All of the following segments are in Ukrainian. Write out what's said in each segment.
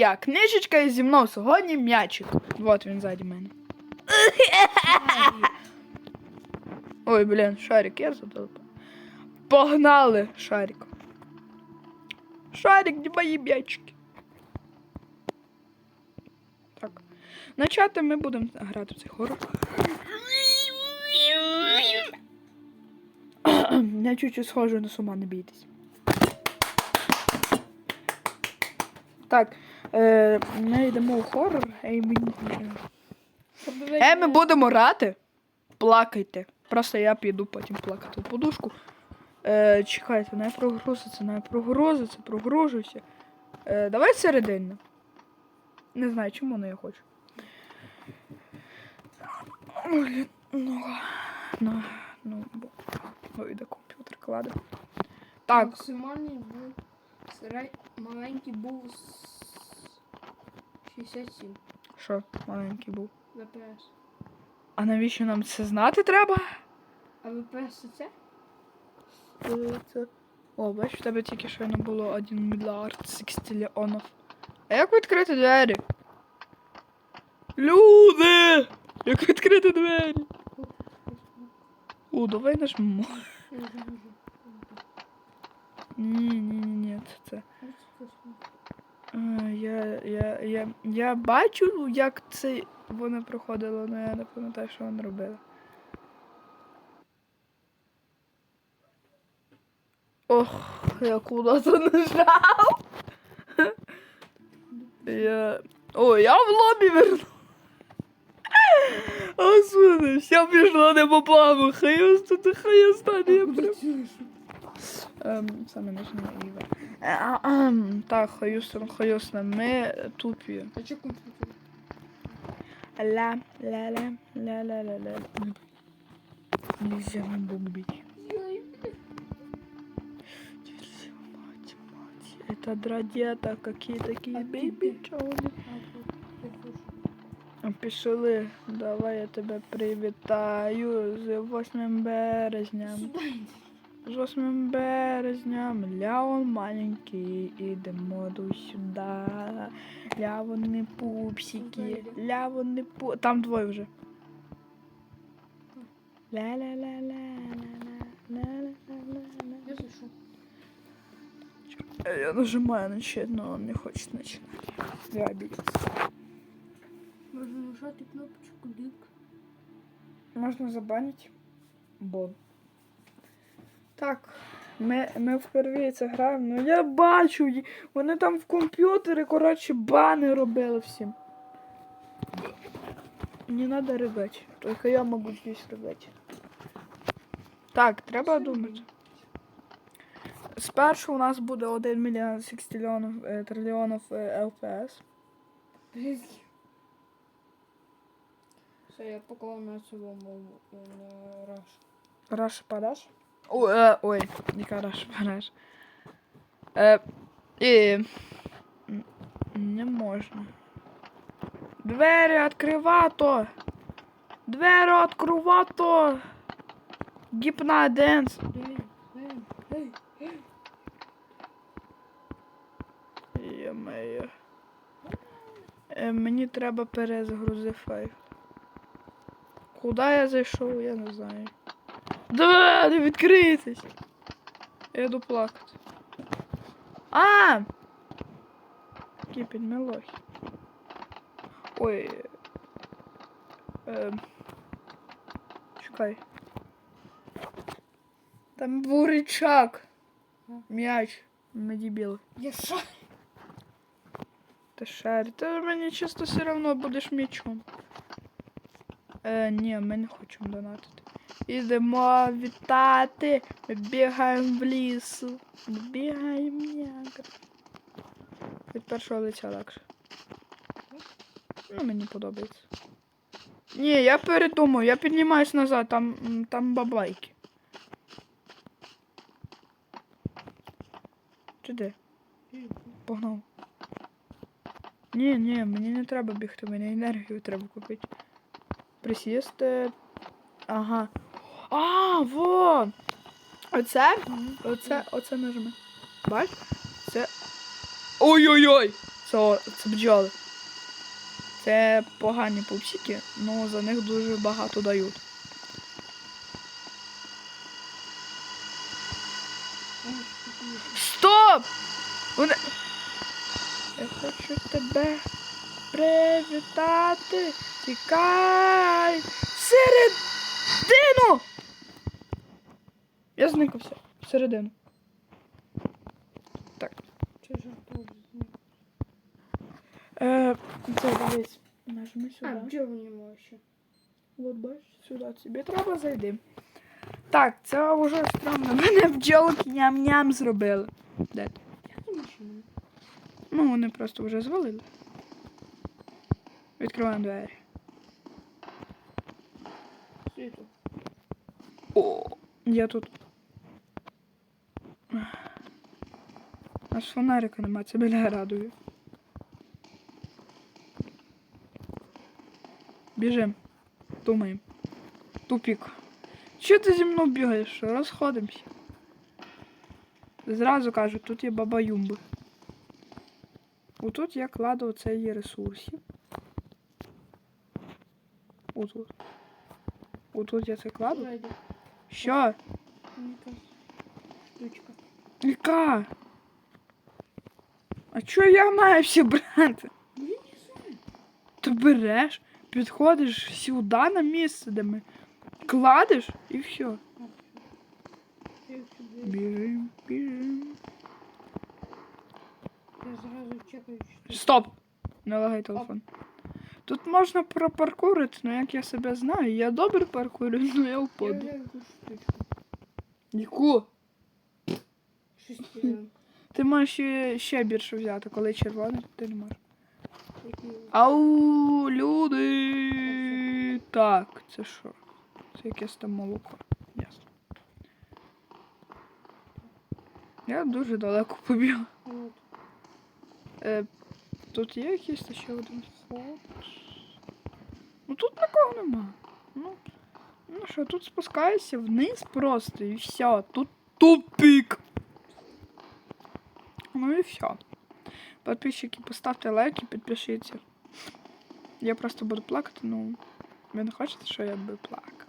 Я книжечка і зі мною сьогодні м'ячик. Вот він ззаді мене. Ой, блін, шарик, я задолбав. Погнали, шарик. Шарик, де мої м'ячики? Так. Начати ми будемо грати в цей хорор. Я чуть-чуть схожу на сума, не бійтесь. Так, е, ми йдемо у хорор, ей, мені. Е, ми будемо грати. Плакайте. Просто я піду потім плакати в подушку. Е, чекайте, не прогрузиться, не прогрузиться, прогружуся. Е, давай серединно. Не знаю, чому але я хочу. Ну, ну, ну, бо. Ой, де комп'ютер кладе. Так, Максимальний був маленький був 67 що маленький був. ВПС. А навіщо нам це знати треба? А ВПС це? Е, Це... О, бачиш, в тебе тільки що не було 1 мільярд 60. А як відкрити двері? Люди! Як відкрити двері? О, давай нажмемо. Ні, ні, ні, ні, це Я, я, я, я бачу, як це воно проходило, але я не пам'ятаю, що вони робили. Ох, я куда-то нажав. Я... О, я в лобі верну. Господи, все пішло не по плану. Хай остане, хай остане. Я прям... Ем, саме нижня Іва. Е, ам, Так, Хаюстон, Хаюстон, ми тупі. А чо комп'ютер? Ля, ля, ля, ля, ля, ля, ля. Нельзя нам бомбить. Мать, мать. Это драдета, какие такие бейбі чони. Пішли, давай я тебе привітаю з 8 березня. З 8 березня, Ляон маленький, ідемо до сюди. Ляони пупсики, ляони пу... Там двоє вже. Ля-ля-ля-ля-ля-ля-ля-ля-ля-ля. Я нажимаю начать, но он не хочет начинать. Я обиделся. Можна нажати кнопочку лік. Можно забанить бон. Так, ми, ми впервые це граємо. Ну я бачу, ї- вони там в комп'ютері, коротше, бани робили всім. Не надо рыгать. Только я могу здесь рыгать. Так, треба думати. Спершу у нас буде 1 мільйон 60 трильйонів, е, трильйонів е, ЛПС. Все, я поклав на цьому е, на раш. Раш подаш? Ой, е, ой, яка раш подаш. Е, і... Не можна. Двері відкривато! Двері відкривато! Гіпна денс. Йо-моє. Е, мені треба перезагрузи файл. Куди я зайшов, я не знаю. Да, не відкрийтесь. Я йду плакати. А! Кипень мелохи. Ой. Ем. Чекай. Там був рычаг. М'яч. Ми дебіли. Я ша. Ти шарі, ти мені чисто все одно будеш м'ячом. Е, ні, ми не хочемо донатити. Ідемо вітати. Ми бігаємо в лісу. Ми бігаємо ніагра. Від першого лиця легше. Ну, мені подобається. Ні, я передумав, я піднімаюсь назад, там, там баблайки. Чи де? Погнав. Ні, ні, мені не треба бігти, мені енергію треба купити. Присісти. Ага. А, вон! Оце, оце, оце нажми. Бач? Це. Ой-ой-ой! Це, це бджоли. Це погані пупсики, але за них дуже багато дають. Стоп! Вони... Я хочу тебе привітати. Тікай! Середину! Я зникався. Всередину. Так. Чи жартуєш? Е, це дивись. Нажми А, сюди. бджоли нема ще. От бачиш, сюди тобі треба зайди. Так, це вже странно. Мене бджолки ням-ням зробили. Де ти? Ну, вони просто вже звалили. Відкриваємо двері. О, я тут. Аж фонарика нема, це мене радує. Біжим. Думаємо. Тупік. Чого ти зі мною бігаєш? Розходимося. Зразу кажу, тут є баба Юмба. Отут я кладу оцей ресурсів. Отут. Отут я це кладу. Що? Штучка. Яка? А чого я маю всі брати? Ти береш, підходиш сюди на місце, де ми кладеш і все. Біжим, біжим. Я зразу чекаю, Стоп! Не лагай телефон. Тут можна пропаркурити, ну як я себе знаю. Я добре паркурю, ну я впаду. Яку? Шестерен. Ти можеш ще, ще більше взяти, коли червоний, ти не можеш. Ау, люди. Так, це що? Це якесь там молоко. Ясно. Я дуже далеко побіг. от. Е, тут є якийсь та ще один вход. Ну тут такого нема. Ну, ну що, тут спускаєшся вниз просто і все. Тут тупик. Ну і все. Подписчики, поставте лайк і підпишіться. Я просто буду плакати, ну. Ви не хочете, що я би плакав?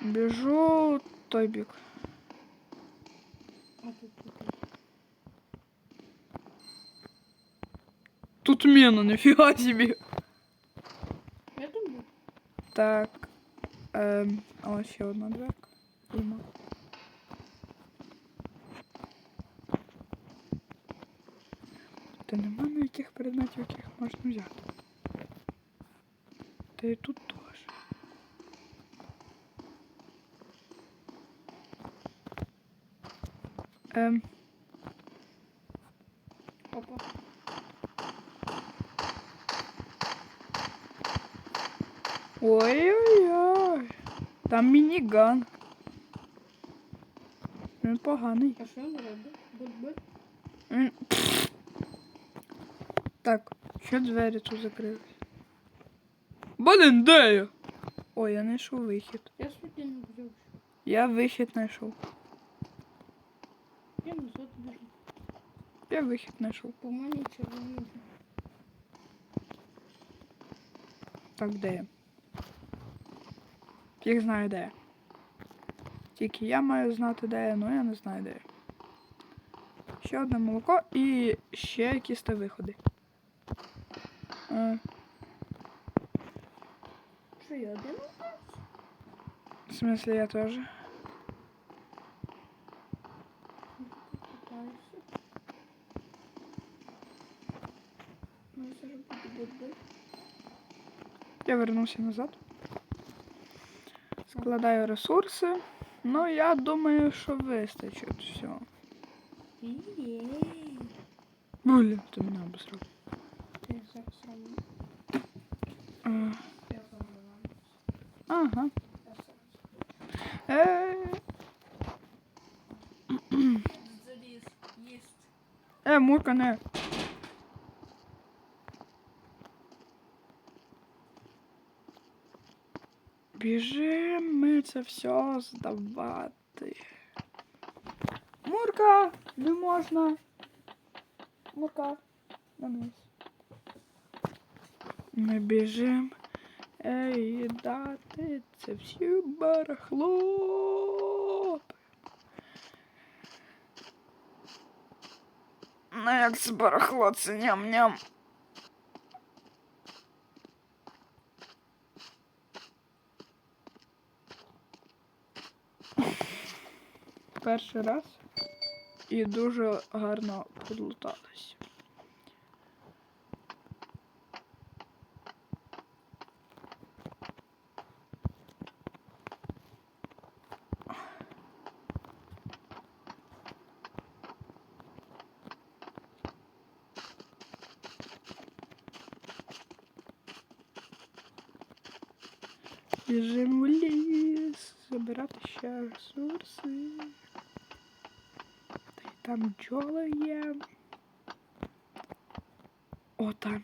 Біжу в той бік. А тут тут. Тут міна, ніфіга собі. Я там був. Так. Ем, ось ще одна дверка. Нема. Та нема ніяких предметів, яких можна взяти. Та і тут теж. Ем, Опа. ой-ой-ой. Там мініган. Він поганий. А що він робить? Будь-будь. Так, що двері тут закрились? Блін, де я? Ой, я знайшов вихід. Я сюди не взяв. Я вихід знайшов. Я назад біжу. Я вихід знайшов. По мені червоний. Так, де я? Фіг знаю де. я. Тільки я маю знати, де я, але я не знаю, де я. Ще одне молоко і ще якісь та виходи. Що я один? в смысле, я будь-будь. Я вернувся назад. Складаю ресурси. Ну, я думаю, що вистачить все. Є. Блін, ти мене обосрав. Ага. Я зараз. Е, Заліз. Їсть. е, Мурка, не. Біжим ми це все здавати. Мурка, не можна. Мурка. на низ. Ми біжим. Ей, дати це всі барахло. Ну як це барахло, це ням-ням. Перший раз і дуже гарно подлуталась. Біжимо в ліс, забирати ще ресурси. Та там бджоли є. О, там.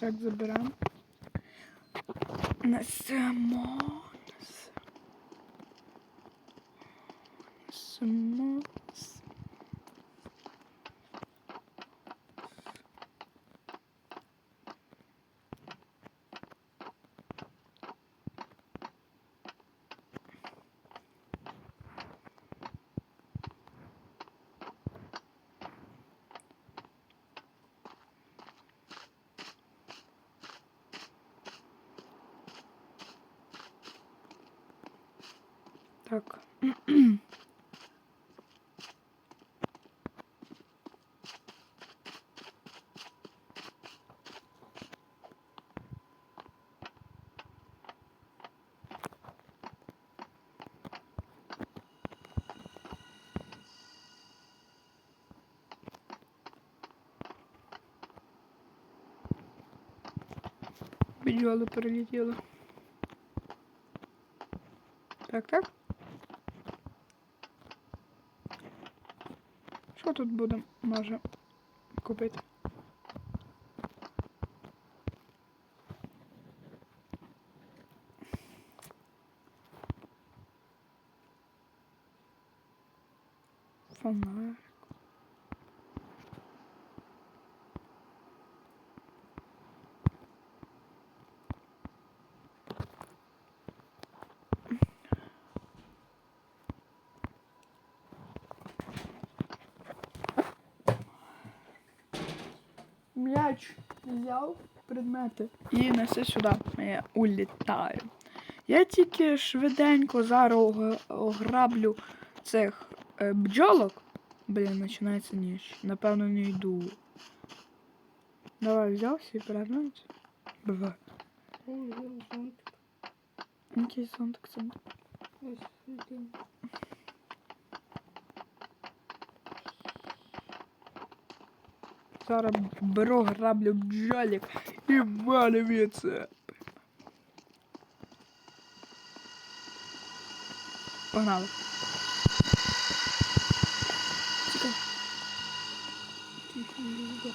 Так, забираємо. Несемо. Так. Бджоли перелетіли. Так, так. Що тут будемо, може, купити? Фонарик. М'яч взяв предмети і неси сюди. Я улітаю. Я тільки швиденько зараз ограблю цих е, бджолок. Блін, починається ніч. Напевно, не йду. Давай взяв. Ой, я зонтик. Який зонтик це? Зараз беру, граблю бджолік і валю від це. Погнали. Чекай. Тихо, не йде.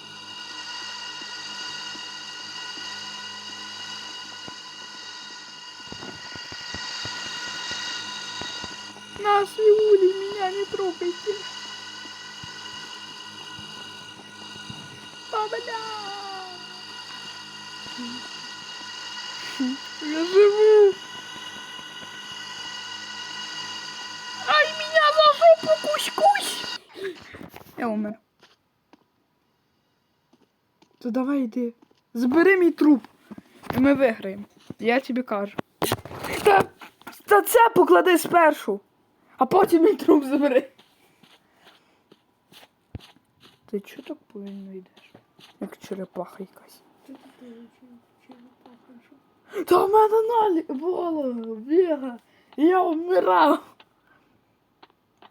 Нас Иули, меня не трогайте. А. Я живу. Ай, меня за жопу кусь-кусь. Я умер. То давай йди. Збери мій труп. І ми виграємо. Я тобі кажу. Та, та це поклади спершу. А потім мій труп забери. Ти чого так повільно йдеш? Як черепаха якась. Ти тут вилучив, чи не пахнеш? Та в мене налі було, біга. Я вмирав.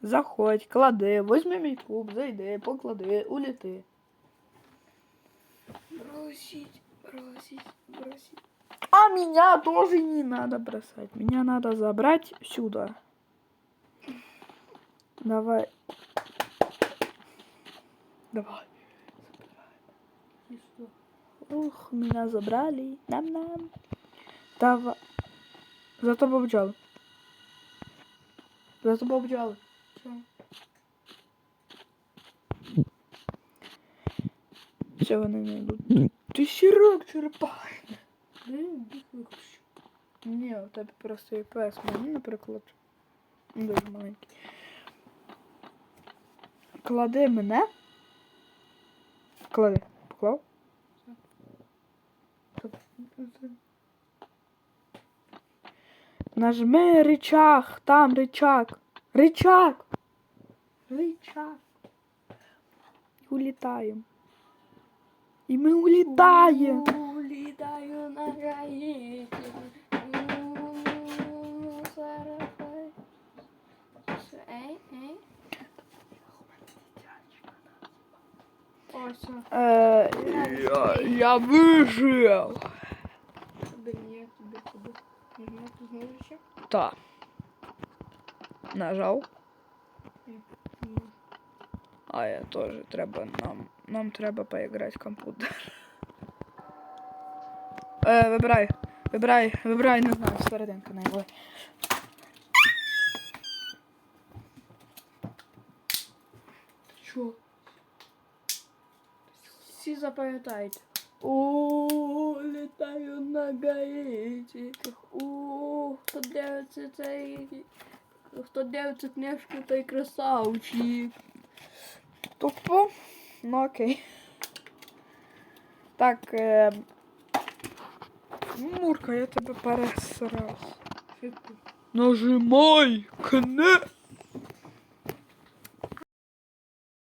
Заходь, клади, возьми мій труп, зайди, поклади, уліти. Бросить, бросить, бросить. А меня тоже не надо бросать. Меня надо забрать сюда. Давай. Давай. Ух, меня забрали. Нам-нам. Давай. Зато побджали. Зато побджали. Все, вони не йдуть. Ти сірок черепахи. Блин, їх виключу. Ні, у тебе просто є пес. Мені, наприклад. Дуже маленький. Клади мене. Клади. Поклав? Нажми рычаг, там рычаг. Рычаг. Рычаг. І улітаємо. І ми улітаємо. Улітаю на гаїті. Сарафай. Ей, ей. Ось. Е, я, я Ще? Так. Нажав. А я теж треба нам. Нам треба поіграти в комп'ютер. Е, вибирай. Вибирай, вибирай, не знаю, серединка найбільше. Що? Всі запам'ятають. О, літаю на гаїті. О, хто дивиться цей... Хто дивиться книжку, той красавчик. Тупо. Ну окей. Так, е... Мурка, я тебе пересрав. Що ти? Нажимай кне.